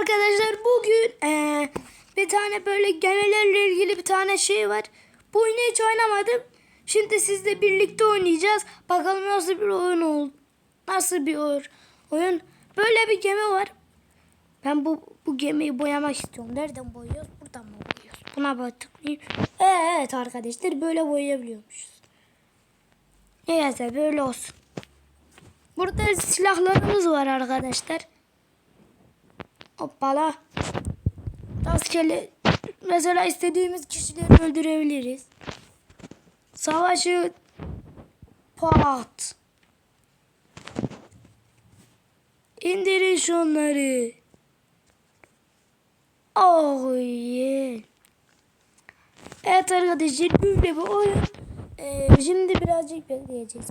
arkadaşlar bugün eee, bir tane böyle gemilerle ilgili bir tane şey var. Bu oyunu hiç oynamadım. Şimdi sizle birlikte oynayacağız. Bakalım nasıl bir oyun ol. Nasıl bir oyun. Böyle bir gemi var. Ben bu bu gemiyi boyamak istiyorum. Nereden boyuyoruz? Buradan mı boyuyoruz? Buna bak tıklayayım. Ee, evet arkadaşlar böyle boyayabiliyormuşuz. Neyse böyle olsun. Burada silahlarımız var arkadaşlar. Hoppala. Rastgele mesela istediğimiz kişileri öldürebiliriz. Savaşı pat. İndirin şunları. Oh yeah. Evet arkadaşlar böyle bir oyun. Ee, şimdi birazcık bekleyeceğiz.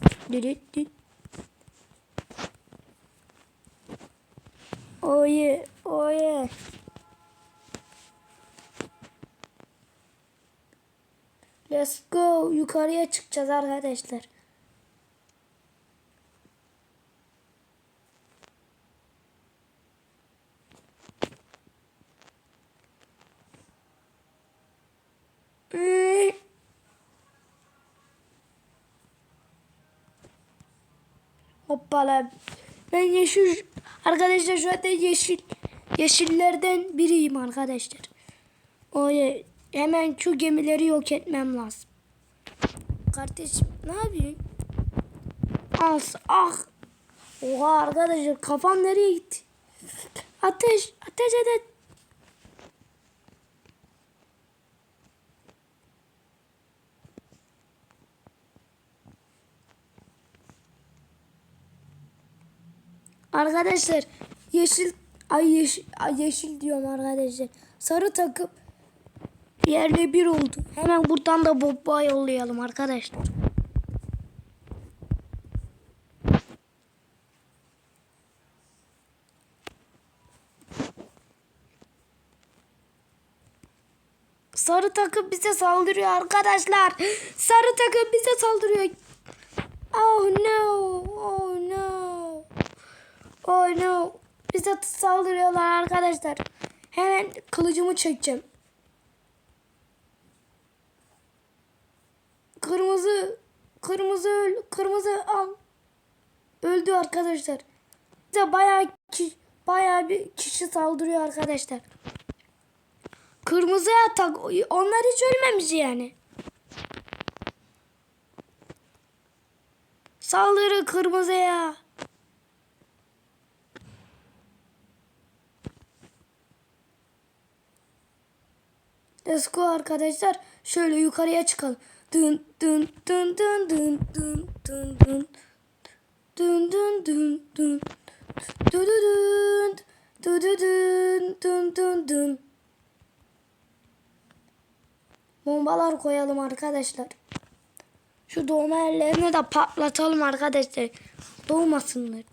Oh yeah, oh yeah. Let's go. Yukarıya çıkacağız arkadaşlar. Hmm. Hoppala. Ben yeşil arkadaşlar şu anda yeşil yeşillerden biriyim arkadaşlar. O hemen şu gemileri yok etmem lazım. Kardeşim ne yapıyorsun? As ah. Oha arkadaşlar kafam nereye gitti? Ateş ateş edin. Arkadaşlar yeşil ay yeşil, ay yeşil diyorum arkadaşlar. Sarı takım yerle bir oldu. Hemen buradan da bomba yollayalım arkadaşlar. Sarı takım bize saldırıyor arkadaşlar. Sarı takım bize saldırıyor. Oh no. Oh no. Oh no. Bize saldırıyorlar arkadaşlar. Hemen kılıcımı çekeceğim. Kırmızı kırmızı öl, kırmızı al. Öldü arkadaşlar. Bize bayağı ki, bayağı bir kişi saldırıyor arkadaşlar. Kırmızı atak. Onlar hiç ölmemiş yani. Saldırı kırmızıya. Let's go arkadaşlar. Şöyle yukarıya çıkalım. Dın dın dın dın dın dın dın dın. Dın dın dın dın. Dın dın dın dın dın dın. Bombalar koyalım arkadaşlar. Şu doğma yerlerini de patlatalım arkadaşlar. Doğmasınlar.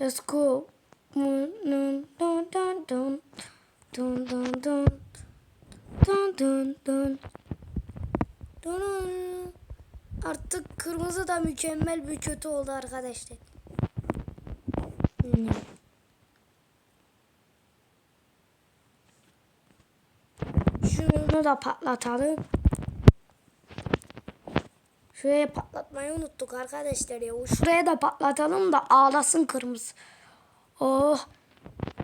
Let's go. Dun dun dun dun dun. Dun dun dun. Dun dun dun. Artık kırmızı da mükemmel bir kötü oldu arkadaşlar. Hmm. Şunu da patlatalım. Şuraya patlatmayı unuttuk arkadaşlar ya. Şuraya da patlatalım da ağlasın kırmızı. Oh.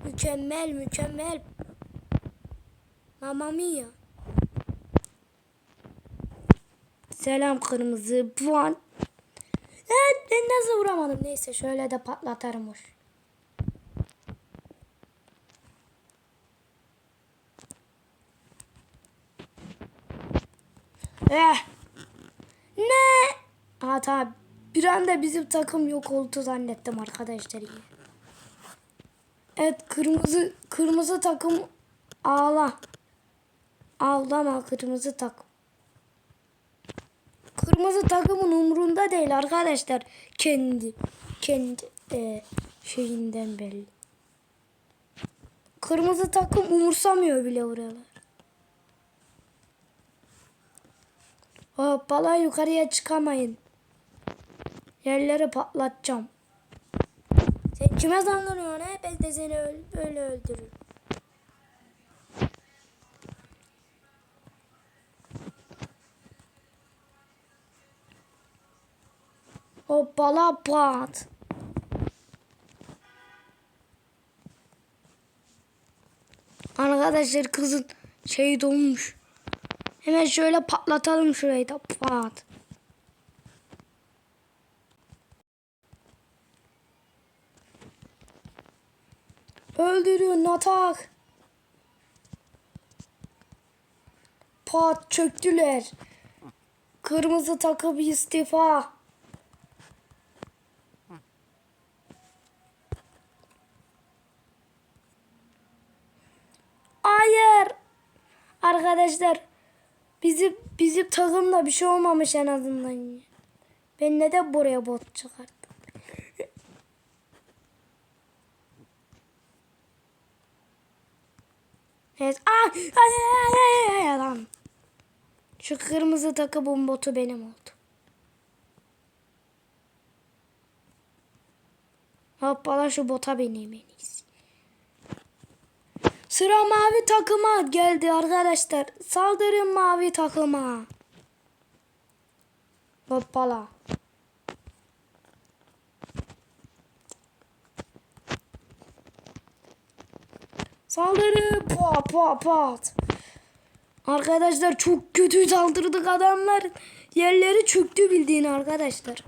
Mükemmel mükemmel. Mamma mia. Selam kırmızı puan. Evet ben nasıl vuramadım. Neyse şöyle de patlatarım hoş. Eh. Ne? Ha tamam. Bir anda bizim takım yok oldu zannettim arkadaşlar. Evet kırmızı kırmızı takım ağla. Ağlama kırmızı takım. Kırmızı takımın umrunda değil arkadaşlar. Kendi kendi e, şeyinden belli. Kırmızı takım umursamıyor bile oralar. Hoppala yukarıya çıkamayın. Yerleri patlatacağım. Sen Kime saldırıyor ne? Ben de seni öyle öldürürüm. Hoppala pat. Arkadaşlar kızın şey dolmuş. Hemen şöyle patlatalım şurayı da pat. Öldürün atak. Pat çöktüler. Kırmızı takım istifa. Hayır. Arkadaşlar bizim bizim takımda bir şey olmamış en azından. Ben neden buraya bot çıkarttım? Evet. Aa, ay, ay, ay, ay, ay, lan. Şu kırmızı takımın botu benim oldu. Hoppala şu bota bineyim en iyisi. Sıra mavi takıma geldi arkadaşlar. Saldırın mavi takıma. Hoppala. Saldırı pat pat pat. Arkadaşlar çok kötü saldırdık adamlar. Yerleri çöktü bildiğin arkadaşlar.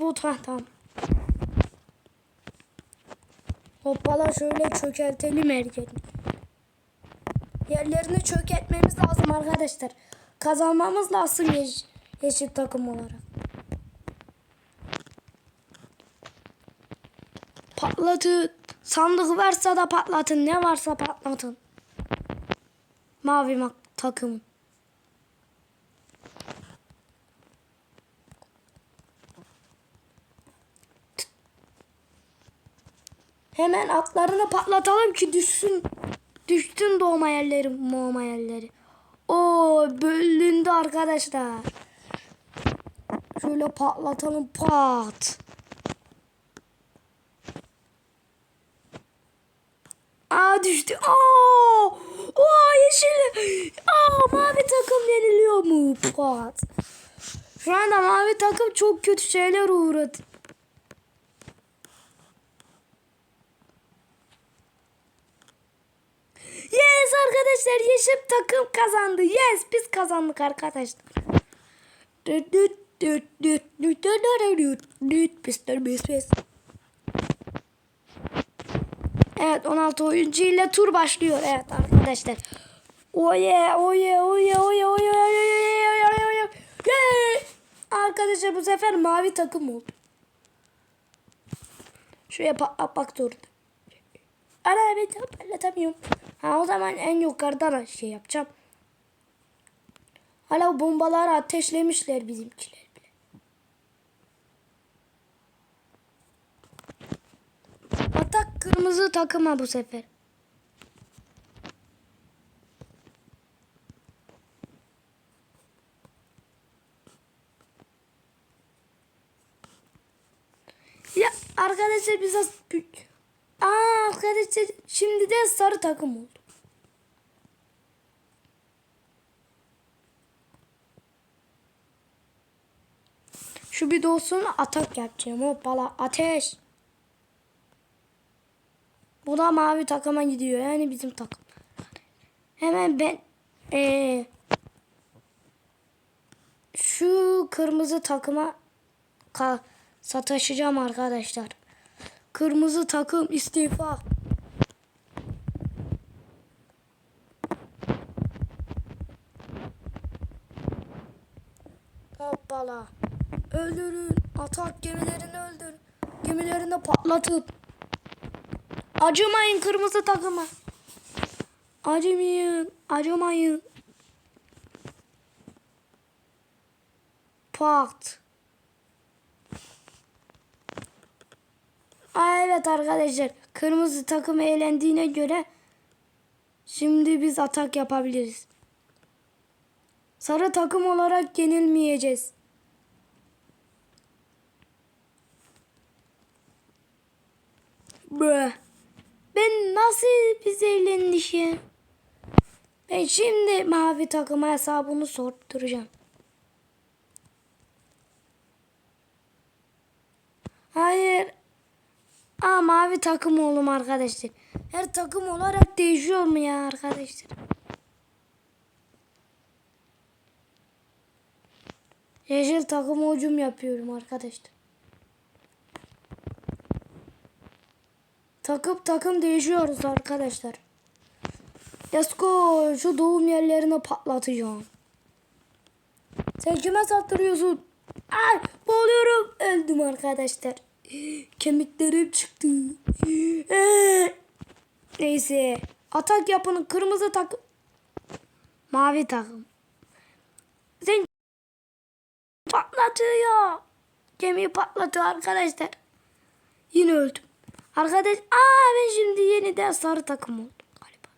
Bu tamam. tamam. Hoppala şöyle çökeltelim erkeğini. Yerlerini çökertmemiz lazım arkadaşlar. Kazanmamız lazım yeş yeşil takım olarak. Patlatın. Sandık varsa da patlatın. Ne varsa patlatın. Mavi takımın. Hemen atlarını patlatalım ki düşsün. Düşsün doğma yerleri, moğma yerleri. O bölündü arkadaşlar. Şöyle patlatalım pat. Aa düştü. Aa! Aa yeşil. Aa mavi takım yeniliyor mu? Pat. Şu anda mavi takım çok kötü şeyler uğradı. Yes arkadaşlar yeşil takım kazandı. Yes biz kazandık arkadaşlar. Düt. Evet 16 oyuncu ile tur başlıyor. Evet arkadaşlar. Oye oye oye oye oye oye oye Arkadaşlar bu sefer mavi takım oldu. Şuraya patlatmak zorunda. Ana ben patlatamıyorum. Ha o zaman en yukarıdan şey yapacağım. Hala bombaları ateşlemişler bizimkiler bile. Atak kırmızı takıma bu sefer. Ya arkadaşlar biz az... Aa arkadaşlar şimdi de sarı takım oldu. Şu bir dolsun atak yapacağım. Hoppala ateş. Bu da mavi takıma gidiyor. Yani bizim takım. Hemen ben ee, şu kırmızı takıma sataşacağım arkadaşlar. Kırmızı takım istifa. Hoppala. Öldürün. Atak gemilerini öldür. Gemilerini patlatıp. Acımayın kırmızı takıma. Acımayın. Acımayın. Pat. Aa, evet arkadaşlar. Kırmızı takım eğlendiğine göre şimdi biz atak yapabiliriz. Sarı takım olarak yenilmeyeceğiz. Bre. Ben nasıl bir zehirlenmişim? Ben şimdi mavi takıma hesabını sortturacağım. Hayır. Aa mavi takım oğlum arkadaşlar. Her takım olarak değişiyor mu ya arkadaşlar? Yeşil takım hücum yapıyorum arkadaşlar. Takım takım değişiyoruz arkadaşlar. Yasko şu doğum yerlerini patlatacağım. Sen kime sattırıyorsun? Ay boğuluyorum. Öldüm arkadaşlar. Kemiklerim çıktı. Neyse. Atak yapının kırmızı takım. Mavi takım. Sen patlatıyor. Gemiyi patlatıyor arkadaşlar. Yine öldüm. Arkadaş, aa ben şimdi yeniden sarı takım oldum galiba.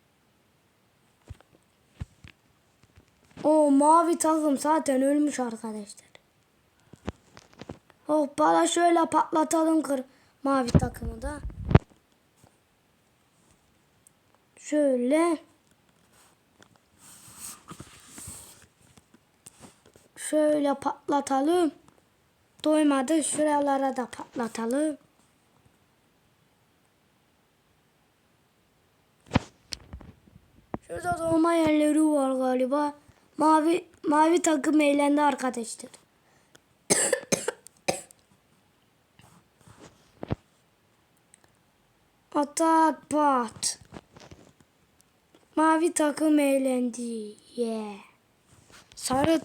O mavi takım zaten ölmüş arkadaşlar. Oh bana şöyle patlatalım kır mavi takımı da. Şöyle. Şöyle patlatalım. Doymadı. Şuralara da patlatalım. Şurada doğma yerleri var galiba. Mavi mavi takım eğlendi arkadaşlar. Atak pat. Mavi takım eğlendi. Yeah. Sarı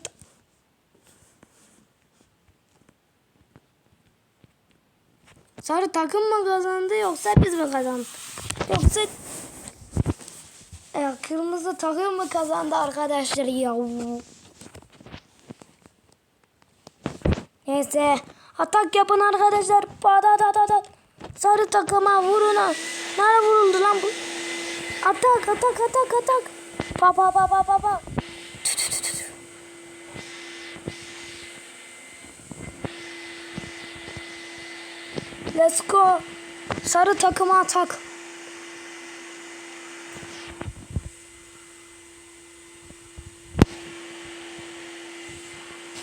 Sarı takım mı kazandı yoksa biz mi kazandık? Yoksa e, kırmızı takım mı kazandı arkadaşlar ya? Neyse. Atak yapın arkadaşlar. Badadadat. Sarı takıma vurun. Nerede vuruldu lan bu? Atak atak atak atak. Pa pa pa pa pa pa. Let's go. Sarı takıma atak.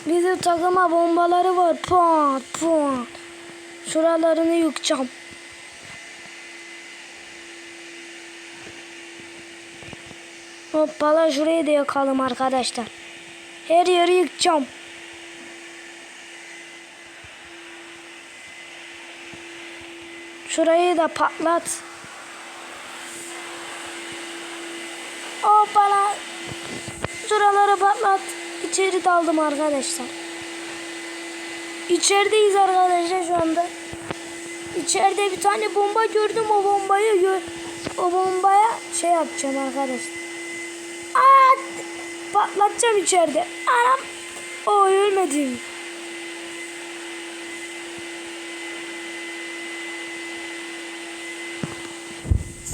Bizim takıma bombaları var. Pat pat. Şuralarını yıkacağım. Hoppala şurayı da yakalım arkadaşlar. Her yeri yıkacağım. Şurayı da patlat. Hoppala. Şuraları patlat. İçeri daldım arkadaşlar. İçerideyiz arkadaşlar şu anda. İçeride bir tane bomba gördüm. O bombayı gör o bombaya şey yapacağım arkadaşlar. Aa! Patlatacağım içeride. Anam. O ölmedim.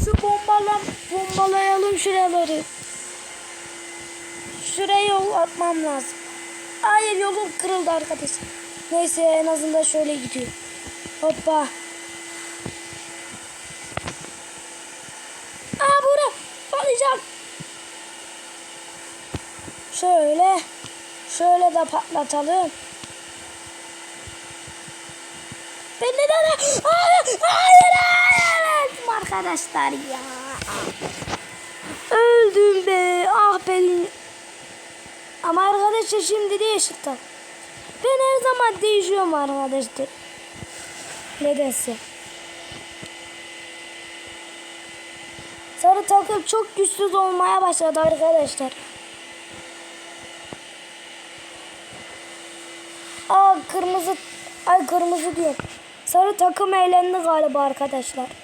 Şu bombalam bombalayalım şuraları. Şuraya yol atmam lazım. Hayır yolum kırıldı arkadaşlar. Neyse en azından şöyle gidiyor. Hoppa. Aa bura patlayacak. Şöyle. Şöyle de patlatalım. Ben neden? Hayır, hayır, hayır. Arkadaşlar ya. Öldüm be. Ah benim. Ama arkadaşlar şimdi değişik tak. Ben her zaman değişiyorum arkadaşlar. Nedense. Sarı takım çok güçsüz olmaya başladı arkadaşlar. Aa kırmızı ay kırmızı diyor. Sarı takım eğlendi galiba arkadaşlar.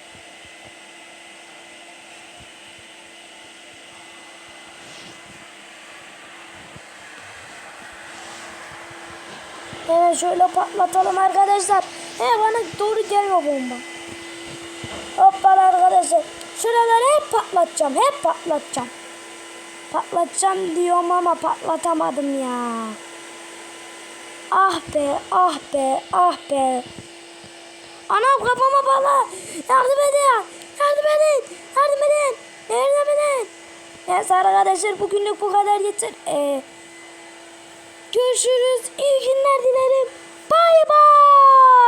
Evet şöyle patlatalım arkadaşlar. He bana doğru gelme bomba. Hoppala arkadaşlar. Şuraları hep patlatacağım. Hep patlatacağım. Patlatacağım diyorum ama patlatamadım ya. Ah be, ah be, ah be. Anam kafama bala. Yardım edin. Yardım edin. Yardım edin. Yardım edin. Neyse arkadaşlar bugünlük bu kadar yeter. Ee, Görüşürüz. İyi günler dilerim. Bay bay.